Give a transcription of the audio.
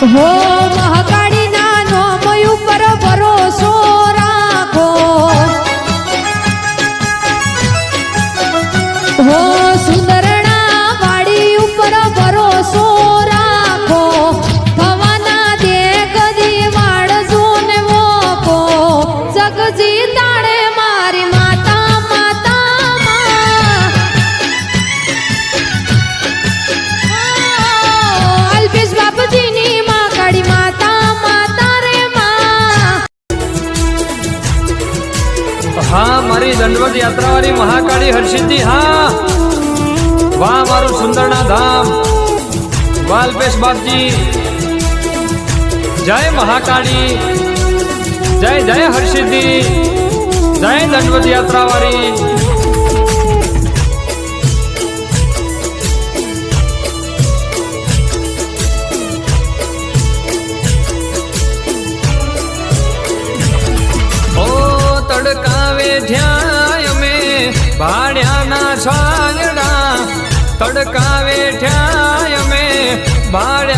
હો મહાકાળી ના નોમય ઉપર ભરોસો રાખો. હો સુંદરણા વાડી ઉપર હા, મારી દંડવત યાત્રાવાળી મહાકાળી હરસિદ્ધિ, હા. વાહ, મારું સુંદરના ધામ. વાલપેશ બાપજી. જય મહાકાળી. જય જય હરસિદ્ધિ. જય દંડવત યાત્રાવાળી. વેઠ્યા અમે ભાડ્યાના છાંગડા તડકા વેઠ્યા અમે ભાડ